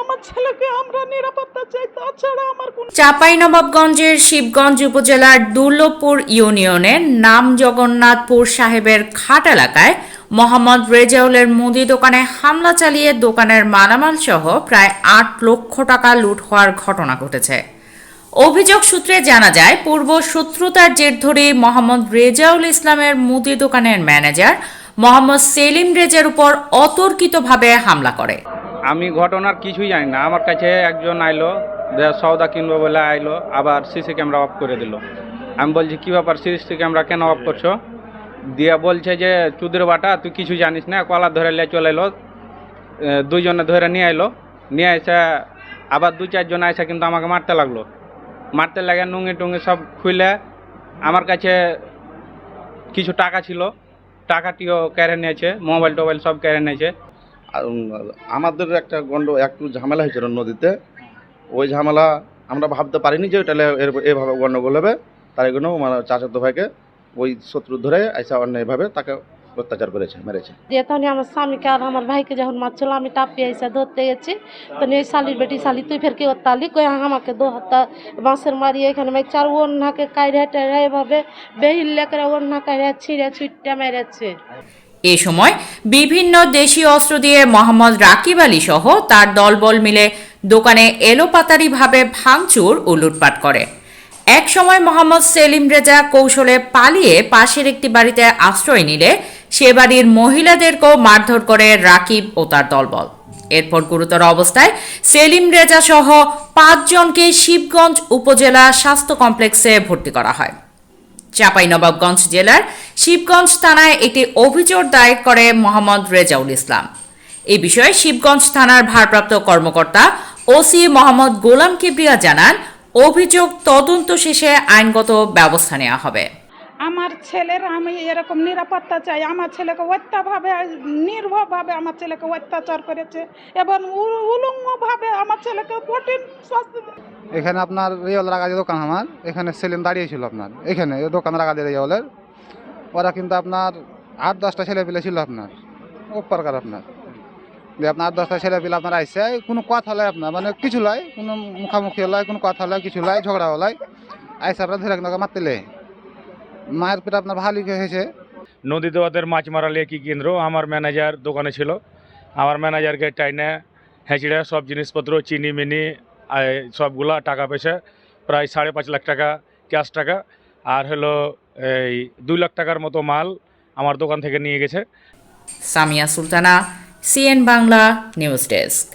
আমার কোনো চাঁপাইনবাবগঞ্জের শিবগঞ্জ উপজেলার দুর্লভপুর ইউনিয়নের নাম জগন্নাথপুর সাহেবের খাট এলাকায় মোহাম্মদ রেজাউলের মুদি দোকানে হামলা চালিয়ে দোকানের মালামাল সহ প্রায় আট লক্ষ টাকা লুট হওয়ার ঘটনা ঘটেছে। অভিযোগ সূত্রে জানা যায়, পূর্ব শত্রুতার জের ধরে মোহাম্মদ রেজাউল ইসলামের মুদি দোকানের ম্যানেজার মোহাম্মদ সেলিম রেজার উপর অতর্কিতভাবে হামলা করে। আমি ঘটনার কিছুই জানি না। আমার কাছে একজন আইলো সৌদা কিনবো বলে আইলো, আবার সিসি ক্যামেরা অফ করে দিল। আমি বলছি, কী ব্যাপার? সিসি ক্যামেরা কেন অফ করছ? দিয়ে বলছে যে, চুদের বাটা, তুই কিছু জানিস না? কলা ধরে নিয়ে চলে এলো দুইজনে ধরে নিয়ে এলো নিয়ে এসে আবার দু চারজন এসে কিন্তু আমাকে মারতে লাগল। মারতে লাগে, নুঙ্গি টুঙ্গি সব খুলে আমার কাছে কিছু টাকা ছিল। টাকাটিও কেড়ে নিয়েছে মোবাইল টোবাইল সব কেড়ে নিয়েছে। আমাদের একটা গন্ড, একটু ঝামেলা হয়েছিল নদীতে। ওই ঝামেলা আমরা ভাবতে পারিনি যে এর- এভাবে গন্ডগোল হবে। তাই জন্য আমার চাচাতো ভাইকে ওই শত্রু ধরে আইসা অন্যায়ভাবে তাকে অত্যাচার করেছে, মেরেছে। দিয়ে তখন আমার স্বামীকে আর আমার ভাইকে যখন মারছিল, আমি টাপিয়ে এসে ধরতে গেছি। তখন এই শালির বেটি শালি, তুই ফের কে তালি? কই আমাকে দু হাতা বাঁশের মারিয়ে এখানে চার ওন্নাকে কাইরে টেরে এভাবে বেহিল লেকরে ওন্না কাইরে ছিঁড়ে ছুটতে মেরেছে। এ সময় বিভিন্ন দেশি অস্ত্র দিয়ে মোহাম্মদ রাকিব আলী সহ তার দলবল মিলে দোকানে এলোপাতারিভাবে ভাঙচুর ও লুটপাট করে। এক সময় মোহাম্মদ সেলিম রেজা কৌশলে পালিয়ে পাশের একটি বাড়িতে আশ্রয় নিলে সে বাড়ির মহিলাদেরকেও মারধর করে রাকিব ও তার দলবল। এরপর গুরুতর অবস্থায় সেলিম রেজা সহ পাঁচজনকে শিবগঞ্জ উপজেলা স্বাস্থ্য কমপ্লেক্সে ভর্তি করা হয়। চাঁপাইনবাবগঞ্জ জেলার শিবগঞ্জ থানায় একটি অভিযোগ দায়ের করে মোহাম্মদ রেজাউল ইসলাম। এ বিষয়ে শিবগঞ্জ থানার ভারপ্রাপ্ত কর্মকর্তা ওসি মোহাম্মদ গোলাম কিবরিয়া জানান, অভিযোগ তদন্ত শেষে আইনগত ব্যবস্থা নেওয়া হবে। আমার ছেলের আমি এরকম নিরাপত্তা চাই। আমার ছেলেকে অত্যাভাবে নির্ভরভাবে আমার ছেলেকে অত্যাচার করেছে এবং উলঙ্গভাবে আমার ছেলেকে কঠিন শাস্তি এখানে আপনার রিয়াল রাগা দোকান আমার। এখানে সেলিম দাঁড়িয়েছিল আপনার। এখানে দোকান রাগা দিয়ে রিয়ালের ওরা কিন্তু আপনার আট, দশটা ছেলে পেলে ছিল আপনার। উপরকার আপনার। যে আপনার আট, দশটা ছেলে পেলে আপনার আইসে কোনো কথা হলে আপনার মানে কিছু লয়, কোনো মুখামুখি হলাই কোনো কথা হলাই কিছু লয় ঝগড়া হলাই আইসে আপনার ধরে আপনাকে মারতেলে মায়ের পেটে আপনার ভালোই হয়েছে। নদীতে ওদের মাছ মারালে কি কেন্দ্র? আমার ম্যানেজার দোকানে ছিল। আমার ম্যানেজারকে টাইনে হেঁচড়ে সব জিনিসপত্র চিনি মিনি সবগুলা টাকা পয়সা প্রায় সাড়ে পাঁচ লাখ টাকা ক্যাশ টাকা আর হলো এই দুই লাখ টাকার মতো মাল আমার দোকান থেকে নিয়ে গেছে। Samia Sultana CN Bangla news desk.